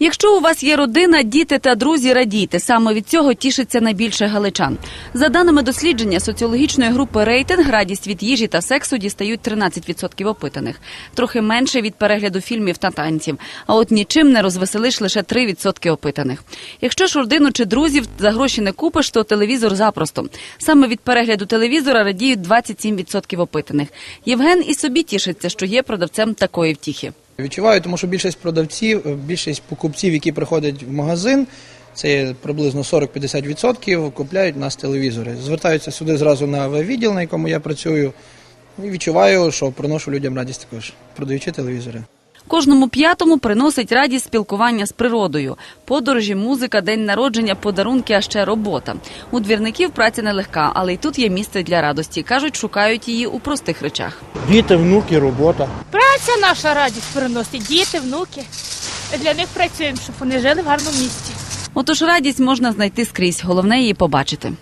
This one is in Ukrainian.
Якщо у вас є родина, діти та друзі, радійте. Саме від цього тішиться найбільше галичан. За даними дослідження соціологічної групи рейтинг, радість від їжі та сексу дістають 13% опитаних. Трохи менше від перегляду фільмів та танців. А от нічим не розвеселиш лише 3% опитаних. Якщо ж родину чи друзів за гроші не купиш, то телевізор запросто. Саме від перегляду телевізора радіють 27% опитаних. Євген і собі тішиться, що є продавцем такої втіхи. Відчуваю, тому що більшість продавців, е, більшість покупців, які приходять в магазин, це приблизно 40-50%, купляють у нас телевізори. Звертаються сюди зразу на відділ, на якому я працюю, і відчуваю, що приношу людям радість також, продаючи телевізори. Кожному п'ятому приносить радість спілкування з природою. Подорожі, музика, день народження, подарунки, а ще робота. У двірників праця нелегка, але й тут є місце для радості. кажуть, шукають її у простих речах. Діти, внуки, робота. Праця наша радість приносить, діти, внуки. Для них працюємо, щоб вони жили в гарному місті. Отож радість можна знайти скрізь. Головне її побачити.